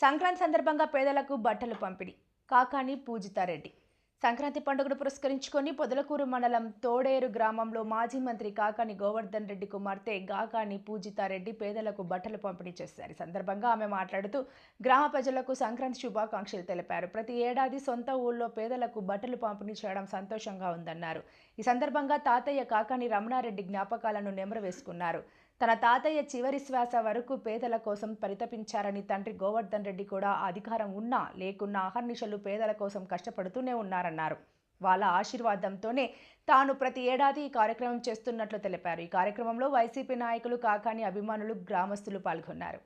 సంక్రాంతి సందర్భంగా పేదలకు బట్టలు పంపిణీ. కాకాని పూజితారెడ్డి. సంక్రాంతి పండుగను పురస్కరించుకొని పొదలకూరు మండలం తోడేరు గ్రామంలో మాజీ మంత్రి కాకాని గోవర్ధన్ రెడ్డి కుమార్తె గాకాని పూజితారెడ్డి పేదలకు బట్టలు పంపిణీ చేశారు. ఈ సందర్భంగా ఆమె మాట్లాడుతూ గ్రామ ప్రజలకు సంక్రాంతి శుభాకాంక్షలు తెలిపారు. ప్రతి ఏడాది సొంత ఊళ్ళో పేదలకు బట్టలు పంపిణీ చేయడం సంతోషంగా ఉందన్నారు. ఈ సందర్భంగా తాతయ్య కాకాని రమణారెడ్డి జ్ఞాపకాలను నెమరవేసుకున్నారు తన తాతయ్య చివరి శ్వాస వరకు పేదల కోసం పరితపించారని తండ్రి గోవర్ధన్ రెడ్డి కూడా అధికారం ఉన్నా లేకున్నా అహర్నిశలు పేదల కోసం కష్టపడుతూనే ఉన్నారన్నారు. వాళ్ళ ఆశీర్వాదంతోనే తాను ప్రతి ఏడాది ఈ కార్యక్రమం చేస్తున్నట్లు తెలిపారు. ఈ కార్యక్రమంలో వైసీపీ నాయకులు కాకాని అభిమానులు గ్రామస్తులు పాల్గొన్నారు.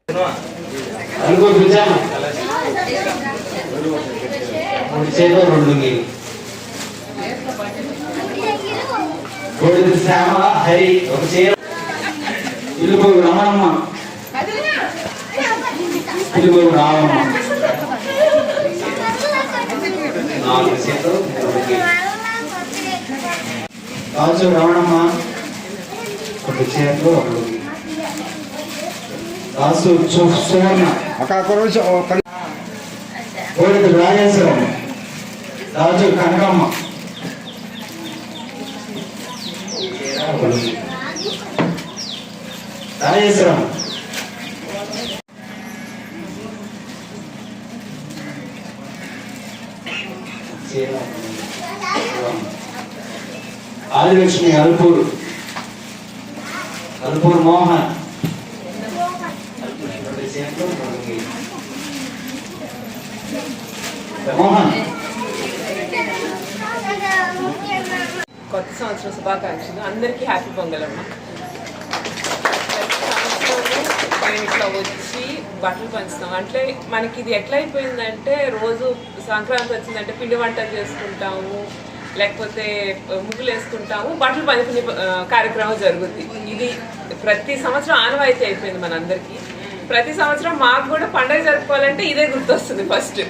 ఒక ఇలుగు రమణమ్మ ఇలుగు రావమ్మ నాలుగు నీళ్ళు. రాజు రమణమ్మ ఒక చేతులు ఒక లుంగీ. రాసు సు- సువర్ణ అక్కడ ఒక రోజు ఒక కోడిది రాజేశ్వరం రాజు కనకమ్మ. రాజేశ్వరం ఆదిలక్ష్మి అల్పూర్. అల్పూర్ మోహన్. మోహన్. కొత్త సంవత్సరం శుభాకాంక్షలు. అందరికీ హ్యాపీ పొంగల్ ఇట్లా వచ్చి బట్టలు పంచుతాం. అంటే మనకి ఇది ఎట్లా అయిపోయిందంటే రోజు సంక్రాంతి వచ్చిందంటే పిండి వంటలు చేసుకుంటాము లేకపోతే ముగ్గులు వేసుకుంటాము బట్టలు పంచుకునే కార్యక్రమం జరుగుద్ది. ఇది ప్రతి సంవత్సరం ఆనవాయితీ అయిపోయింది మనందరికీ. ప్రతి సంవత్సరం మాకు కూడా పండగ జరుపుకోవాలంటే ఇదే గుర్తొస్తుంది ఫస్ట్.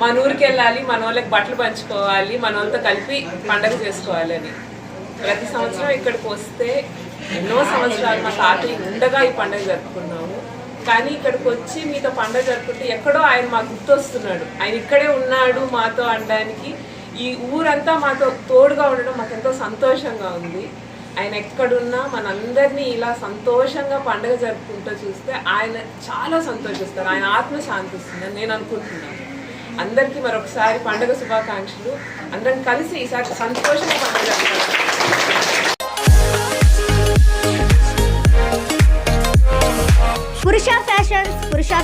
మన ఊరికి వెళ్ళాలి మన వాళ్ళకి బట్టలు పంచుకోవాలి మన వాళ్ళతో కలిపి పండగ చేసుకోవాలి అని. ప్రతి సంవత్సరం ఇక్కడికి వస్తే ఎన్నో సంవత్సరాలు మా తాతయ్య ఉండగా ఈ పండుగ జరుపుకున్నాము. కానీ ఇక్కడికి వచ్చి మీతో పండుగ జరుపుకుంటే ఎక్కడో ఆయన మాకు గుర్తొస్తున్నాడు. ఆయన ఇక్కడే ఉన్నాడు మాతో అనడానికి. ఈ ఊరంతా మాతో తోడుగా ఉండడం మాకు ఎంతో సంతోషంగా ఉంది. ఆయన ఎక్కడున్నా మనందరినీ ఇలా సంతోషంగా పండుగ జరుపుకుంటూ చూస్తే ఆయన చాలా సంతోషిస్తారు. ఆయన ఆత్మ శాంతిస్తుందని నేను అనుకుంటున్నాను. అందరికీ మరొకసారి పండుగ శుభాకాంక్షలు. అందరం కలిసి ఈసారి సంతోషంగా పండుగ